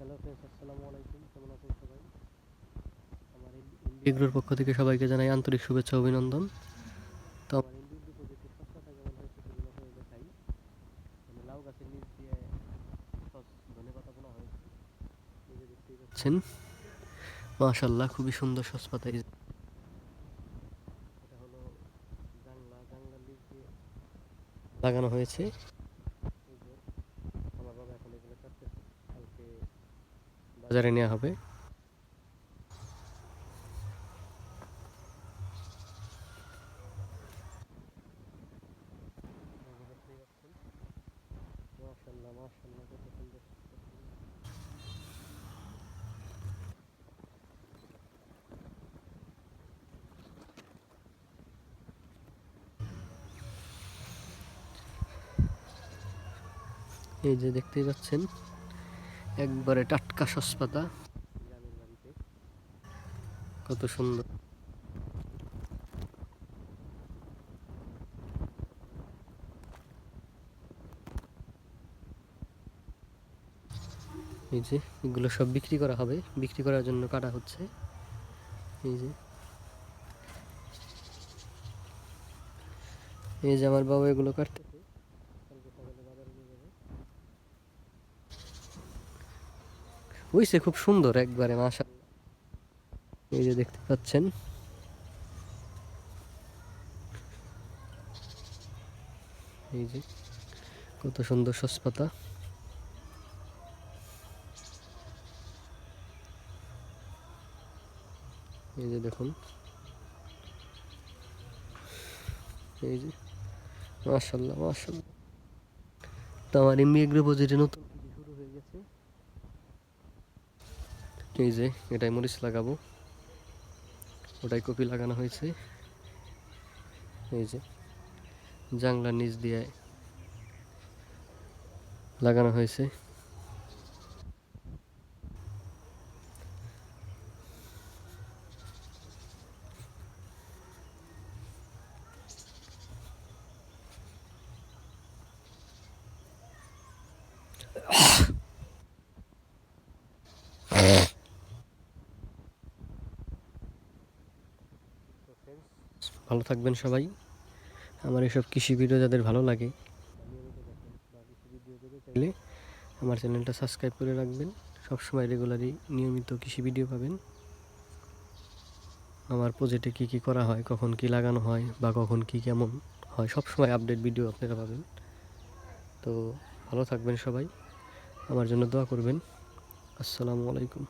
Hello friends আসসালামু আলাইকুম কেমন আছেন সবাই? আমার ইন্ডিগ্রোর পক্ষ থেকে সবাইকে জানাই আন্তরিক শুভেচ্ছা অভিনন্দন। তো আমার ইন্ডিগ্রো প্রজেক্টের সস্তাটা কেমন হয়েছে সেগুলো দেখাই। মানে লাউ গাছের নিচ দিয়ে ধনে পাতা বোনা হয়েছে। দেখতেই পাচ্ছেন। মাশাল্লাহ খুবই সুন্দর সস পাতা। এটা হলো জাংলা জাংলার নিচ দিয়ে লাগানো হয়েছে এই যে আমার বাবা এখন এগুলো কাটতেছে কালকে বাজারে নেওয়া হবে। এই যে দেখতেই পাচ্ছেন একবারে টাটকা সসপাতা। কত সুন্দর। এই যে, এগুলো সব বিক্রি করা হবে। বিক্রি করার জন্য কাটা হচ্ছে। এই যে। এই যে আমার বাবা এগুলো কাটতেছে হইছে খুব সুন্দর একবারে মাশা এই যে দেখতে পাচ্ছেন। এই যে কত সুন্দর সসপাতা। এই যে দেখুন। এই যে মাশাল্লাহ মাশাল্লাহ তো আমার এমবি প্রজেক্টে নতুন এই যে এটাই মরিচ লাগাবো। ওটাই কপি লাগানো হয়েছে। এই যে জাংলার নিচ দিয়ে লাগানো হয়েছে। ভালো থাকবেন সবাই। আমার এসব কৃষি ভিডিও যাদের ভালো লাগে আমার চ্যানেলটা সাবস্ক্রাইব করে রাখবেন। সবসময় রেগুলারই নিয়মিত কৃষি ভিডিও পাবেন। আমার প্রজেক্টে কি কি করা হয়, কখন কি লাগানো হয়, বা কখন কি কেমন হয় সব সময় আপডেট ভিডিও আপনারা পাবেন। তো ভালো থাকবেন সবাই। আমার জন্য দোয়া করবেন। আসসালামু আলাইকুম।